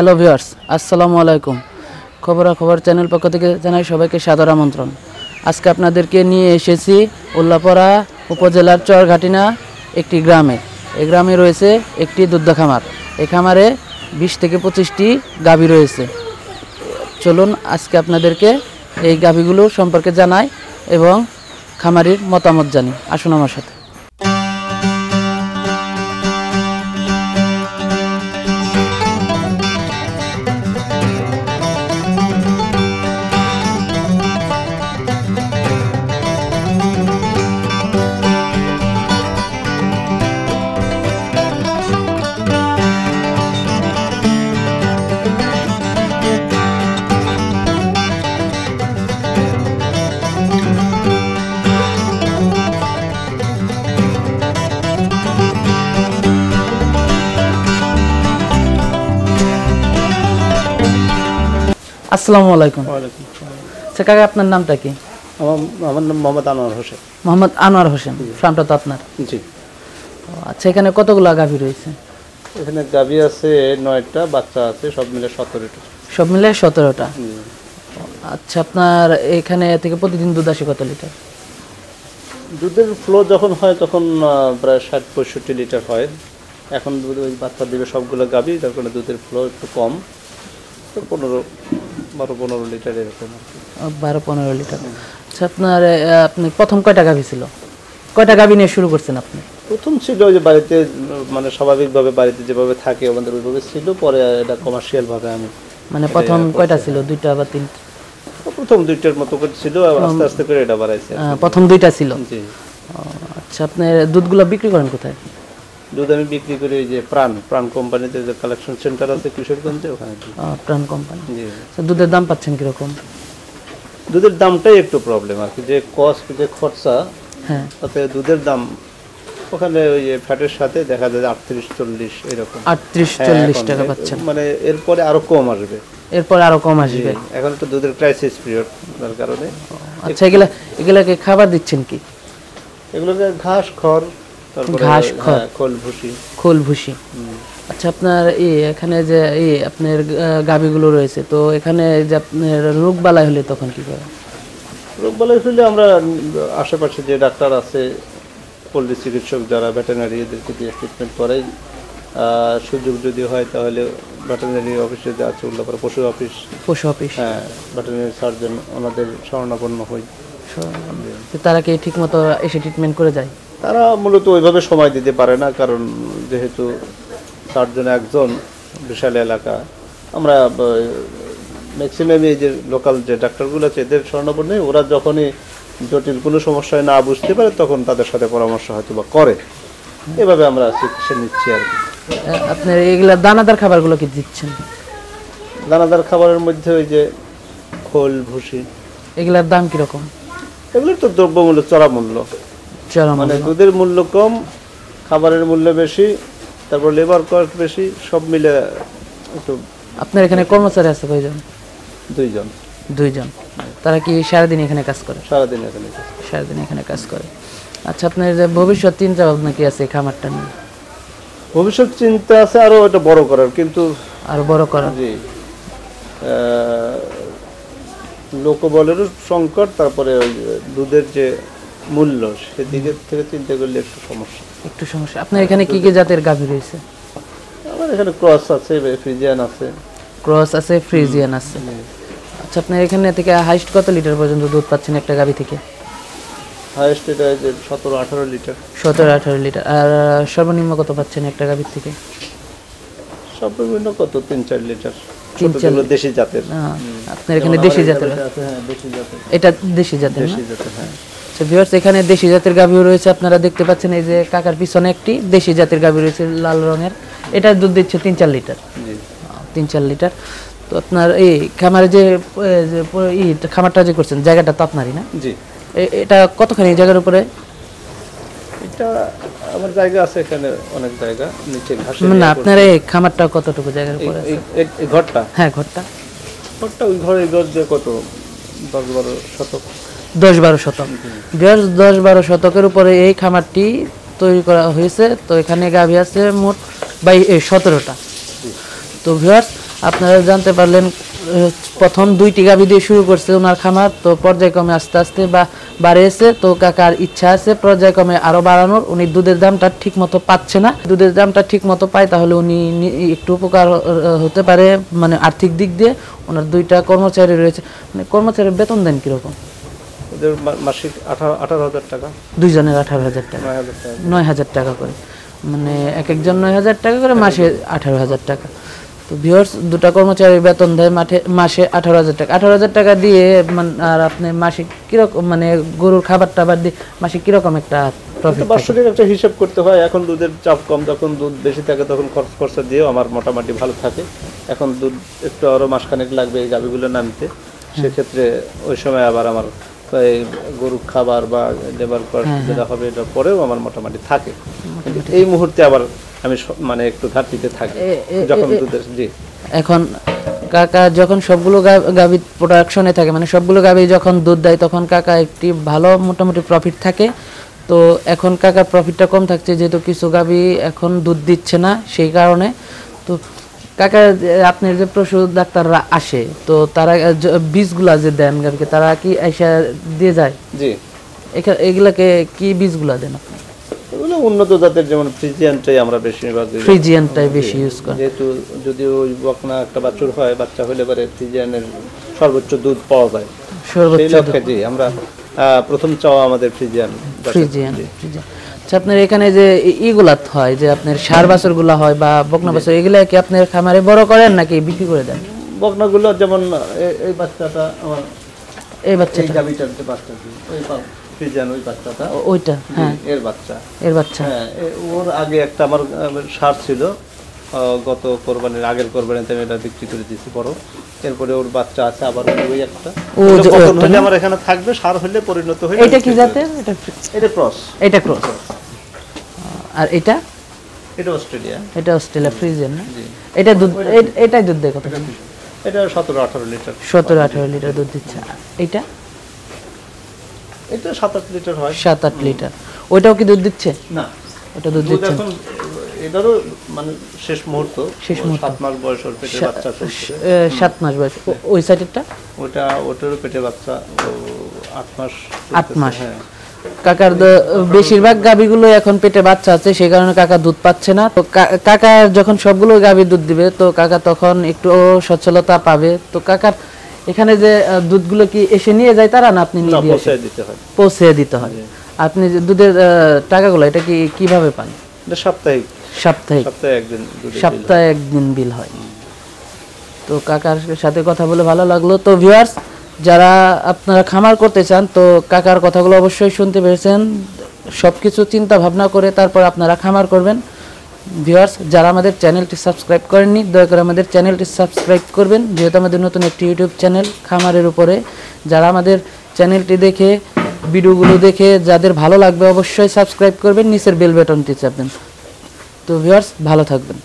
Hello viewers, আসসালামু আলাইকুম। খবরাখবর চ্যানেল পক্ষ থেকে জানাই সবাইকে সাদর আমন্ত্রণ। আজকে আপনাদেরকে নিয়ে এসেছি উল্লাপাড়া উপজেলার চরঘাটিনা একটি গ্রামে। এই গ্রামে রয়েছে একটি দুগ্ধ খামার। এই খামারে বিশ থেকে পঁচিশটি গাভী রয়েছে। চলুন আজকে আপনাদেরকে এই গাভীগুলো সম্পর্কে জানাই এবং খামারির মতামত জানি। আসুন আমার সাথে। আসসালামু আলাইকুম। আচ্ছা কাকা আপনার নামটা কি? আমার নাম মোহাম্মদ আনোয়ার হোসেন। মোহাম্মদ আনোয়ার হোসেন ফার্মটা তো আপনার। জি। আচ্ছা এখানে কতগুলো গাভী রয়েছে? এখানে গাভি আছে নয়টা বাচ্চা আছে সব মিলে সতেরোটা। সব মিলে সতেরোটা? আচ্ছা আপনার এখানে থেকে প্রতিদিন দুধ আসে কত লিটার? দুধের ফ্লো যখন হয় তখন প্রায় ষাট পঁয়ষট্টি লিটার হয়। এখন দুধ ওই বাচ্চা দিবে সবগুলো গাভি তার কারণে দুধের ফ্লো একটু কম। পনেরো বারো পনেরো লিটার এরকম বারো পনেরো লিটার। আচ্ছা আপনার আপনি প্রথম কয়টা গাভী ছিল? কয়টা গাভী নিয়ে শুরু করছেন আপনি? প্রথম ছিল যে বাড়িতে মানে স্বাভাবিকভাবে বাড়িতে যেভাবে থাকে আমাদের ওইভাবে ছিল পরে এটা কমার্শিয়াল ভাবে আমি মানে প্রথম কয়টা ছিল? দুইটা বা তিনটা প্রথম দুইটার মতো করে ছিল আস্তে আস্তে করে এটা বাড়াইছে প্রথম দুইটা ছিল? জি। আচ্ছা আপনি দুধগুলো বিক্রি করেন কোথায়? দুধ আমি বিক্রি করি ওই যে প্রাণ প্রাণ কোম্পানিতে যে কালেকশন সেন্টার আছে কিশোরগঞ্জে ওখানে প্রাণ কোম্পানি? জি। দুধের দাম পাচ্ছেন কীরকম? দুধের দামটাই একটু প্রবলেম আর কি যে কস্ট যে খরচা হ্যাঁ। তাতে দুধের দাম ওখানে ওই যে ফ্যাটের সাথে দেখা যায় আটত্রিশ চল্লিশ এরকম। আটত্রিশ হ্যাঁ, চল্লিশ টাকা পাচ্ছেন। মানে এরপরে আরও কম আসবে। এরপর আরও কম আসবে। এখন তো দুধের ক্রাইসিস পিরিয়ড তার কারণে। আচ্ছা এগুলা এগুলাকে খাবার দিচ্ছেন কি? এগুলোকে ঘাস খড় ঘাস, খড়। হ্যাঁ, খোল ভুসি আচ্ছা আপনার এই এখানে যে এই আপনার গাভীগুলো রয়েছে তো এখানে যে আপনার রোগ বালাই হলে তখন কি করে? রোগ বালাই হলে আমরা আশেপাশে যে ডাক্তার আছে পল্লী চিকিৎসক যারা ভেটেনারি এদেরকে দিয়ে ট্রিটমেন্ট করাই সুযোগ যদি হয় তাহলে ভেটেনারি অফিসে যে আছে উল্লাপাড়া পশু অফিস পশু অফিস হ্যাঁ ভেটেনারি সার্জন ওনাদের শরণাপন্ন হই। তারা কি ঠিক মতো এসে ট্রিটমেন্ট করে যায়? তারা মূলত ওইভাবে সময় দিতে পারে না কারণ যেহেতু চারজন একজন বিশাল এলাকা আমরা ম্যাক্সিমাম এই যে লোকাল যে ডাক্তারগুলো আছে এদের হই, ওরা যখনই জটিল কোনো সমস্যায় না বুঝতে পারে তখন তাদের সাথে পরামর্শ হয়তো বা করে। এভাবে আমরা চিকিৎসা নিচ্ছি আর কি। আপনার এগুলা দানাদার খাবারগুলো কি দিচ্ছেন? দানাদার খাবারের মধ্যে ওই যে খোল ভুসি। এগুলার দাম কীরকম? এগুলোর তো দ্রব্যমূল্য চড়া মূল্য মানে দুধের মূল্য কম খাবারের মূল্য বেশি তারপর লেবার কস্ট বেশি সব মিলে একটু আপনার এখানে কর্মচারী আছে কয়জন? দুইজন। দুইজন। তারা কি সারাদিন এখানে কাজ করে? সারাদিন এখানে সারাদিন এখানে কাজ করে। আচ্ছা আপনার যে ভবিষ্যৎ চিন্তা ভাবনা কি আছে খামারটা নিয়ে? ভবিষ্যৎ চিন্তা আছে আরও এটা বড় করার কিন্তু আরও বড় করা জি। লোকবলেরও সংকট তারপরে ওই দুধের যে মূল্য সেদিকে থেকে চিন্তা করলে একটু সমস্যা। একটু সমস্যা। আপনার এখানে কি কি জাতের গাভী রয়েছে? আমার এখানে ক্রস আছে ফ্রিজিয়ান আছে। ক্রস আছে ফ্রিজিয়ান আছে। আচ্ছা আপনার এখানে থেকে হাইস্ট কত লিটার পর্যন্ত দুধ পাচ্ছেন একটা গাভী থেকে? হাইয়েস্ট এটা যে সতেরো আঠারো লিটার। সতেরো আঠারো লিটার। আর সর্বনিম্ন কত পাচ্ছেন একটা গাভীর থেকে? সব বিভিন্ন কত? তিন চার লিটার। দেশি জাতের। আপনার এখানে দেশি জাতের এটা দেশি জাতের দেশি জাতের হ্যাঁ। ভিউয়ার্স এখানে দেশি জাতের গাভীও রয়েছে। আপনারা দেখতে পাচ্ছেন এই যে কাকার পিছনে একটি দেশি জাতের গাভী রয়েছে লাল রঙের। এটা দুধ দিচ্ছে তিন চার লিটার। তিন চার লিটার। তো আপনার এই খামারে যে খামারটা যে করছেন জায়গাটা তো আপনারই না? জি। এটা কতখানি জায়গার উপরে? এটা আমার জায়গা আছে এখানে অনেক জায়গা নিচে ঘাসে না আপনার এই খামারটা কতটুকু জায়গার উপরে আছে? এই ঘরটা? হ্যাঁ ঘরটা। ঘরটা ওই ঘরে ঘর দিয়ে কত দশ বারো শতক। দশ বারো শতক। বিয়ার দশ বারো শতকের উপরে এই খামারটি তৈরি করা হয়েছে। তো এখানে গাভী আছে মোট বাই সতেরোটা। তো ভিউয়ার্স আপনারা জানতে পারলেন প্রথম দুইটি গাভী দিয়ে শুরু করছে ওনার খামার তো পর্যায়ক্রমে আস্তে আস্তে বা বাড়িয়েছে তো কাকার ইচ্ছা আছে পর্যায়ক্রমে আরও বাড়ানোর উনি দুধের দামটা ঠিক মতো পাচ্ছে না। দুধের দামটা ঠিক মতো পায় তাহলে উনি একটু উপকার হতে পারে মানে আর্থিক দিক দিয়ে ওনার দুইটা কর্মচারী রয়েছে। মানে কর্মচারীর বেতন দেন কীরকম? ওদের মাসিক আঠারো হাজার টাকা। দুইজনের আঠারো হাজার টাকা। নয় হাজার টাকা করে। মানে এক একজন নয় হাজার টাকা করে মাসে আঠারো হাজার টাকা। তো ভিউয়ার্স দুটা কর্মচারীর বেতন দেয় মাঠে মাসে আঠারো হাজার টাকা। আঠারো হাজার টাকা দিয়ে মানে আর আপনি মাসে কীরকম মানে গরুর খাবার টাবার দিয়ে মাসে কীরকম একটা বাৎসরিক একটা হিসাব করতে হয় এখন দুধের চাপ কম যখন দুধ বেশি থাকে তখন খরচ খরচা দিয়েও আমার মোটামুটি ভালো থাকে। এখন দুধ একটু আরও মাসখানেক লাগবে এই গাভিগুলো নামতে সেক্ষেত্রে ওই সময় আবার আমার এই গরু খাবার বা লেবার কস্ট যেটা হবে এটা পরেও আমার মোটামুটি থাকে। এই মুহূর্তে আবার আমি মানে একটু ঘাটতিতে থাকি। যখন দুধের জি। এখন কাকা যখন সবগুলো গাভি প্রোডাকশনে থাকে মানে সবগুলো গাভি যখন দুধ দেয় তখন কাকা একটি ভালো মোটামুটি প্রফিট থাকে। তো এখন কাকার প্রফিটটা কম থাকছে যেহেতু কিছু গাভি এখন দুধ দিচ্ছে না সেই কারণে। তো কাকা আপনার যে পশু ডাক্তাররা আসে তো তারা বীজগুলা যে দেন গাভিকে তারা কি এসে দিয়ে যায়? জি। এগুলাকে কি বীজগুলা দেন আপনি? এগুলো উন্নত জাতের যেমন ফ্রিজিয়ানটাই আমরা বেশিরভাগ। ফ্রিজিয়ানটাই বেশি ইউজ করেন। যেহেতু যদি ওই বকনা একটা বাছুর হয় বাচ্চা হলে পরে ফ্রিজিয়ানের সর্বোচ্চ দুধ পাওয়া যায়। সর্বোচ্চ জি আমরা প্রথম চাওয়া আমাদের ফ্রিজিয়ান। Friesian Friesian. আচ্ছা আপনার এখানে যে ইগুলা হয় যে আপনার সার বাছরগুলা হয় বা বকনা বাছর এগুলা কি আপনার খামারে বড় করেন নাকি বিক্রি করে দেন? বকনাগুলো যেমন এই বাচ্চাটা আমার এই বাচ্চা এই ওই ফ্রিজিয়ান ওই বাচ্চাটা। ওইটা হ্যাঁ। এর বাচ্চা। এর বাচ্চা। হ্যাঁ ওর আগে একটা আমার সার ছিল। গত কোরবানির আগের কোরবানিতে আমি এটা বিক্রি করে দিয়েছি বড়। এরপরে ওর বাচ্চা আছে আবার ওই একটা। ও যে- পতন হলে আমার এখানে থাকবে সার হলে পরিণত হয়ে এটা কি জাতের? এটা এটা ক্রস। এটা ক্রস। আর এটা? এটা অস্ট্রেলিয়া। এটা অস্ট্রেলিয়া না? এটা দুধ এটাই দুধ কত? এটা সতেরো আঠারো লিটার। সতেরো আঠারো লিটার দুধ দিচ্ছে। এটা? এটা সাত আট লিটার হয়। সাত আট লিটার। ওইটাও কি দুধ দিচ্ছে? না। ওটা দুধ দিচ্ছে। এটারও মানে শেষ মুহূর্ত শেষ মুহূর্ত। সাত মাস বয়স ওর পেটে বাচ্চা সাত মাস বয়স। ওই সাইডেরটা? ওটা ওটারও পেটে বাচ্চা আট মাস আট মাস। হ্যাঁ। কাকার বেশিরভাগ গাভীগুলো এখন পেটে বাচ্চা আছে সেই কারণে কাকা দুধ পাচ্ছে না। তো কাকা যখন সবগুলো গাভী দুধ দিবে তো কাকা তখন একটু সচ্ছলতা পাবে। তো কাকার এখানে যে দুধগুলো কি এসে নিয়ে যায় তারা না আপনি নিয়ে দিতে হয়। পৌঁছে দিতে হয়? আপনি যে দুধের টাকাগুলো এটা কি কীভাবে পান? এটা সাপ্তাহিক। সাপ্তাহিক। সপ্তাহে একদিন বিল হয়। তো কাকার সাথে কথা বলে ভালো লাগল। তো ভিউয়ার্স যারা আপনারা খামার করতে চান তো কাকার কথাগুলো অবশ্যই শুনতে পেরেছেন সব কিছু চিন্তা ভাবনা করে তারপর আপনারা খামার করবেন। ভিউয়ার্স যারা আমাদের চ্যানেলটি সাবস্ক্রাইব করেননি দয়া করে আমাদের চ্যানেলটি সাবস্ক্রাইব করবেন। যেহেতু আমাদের নতুন একটি ইউটিউব চ্যানেল খামারের উপরে। যারা আমাদের চ্যানেলটি দেখে ভিডিওগুলো দেখে যাদের ভালো লাগবে অবশ্যই সাবস্ক্রাইব করবেন নিচের বেল বাটনটি চাপবেন। তো ভিউয়ার্স ভালো থাকবেন।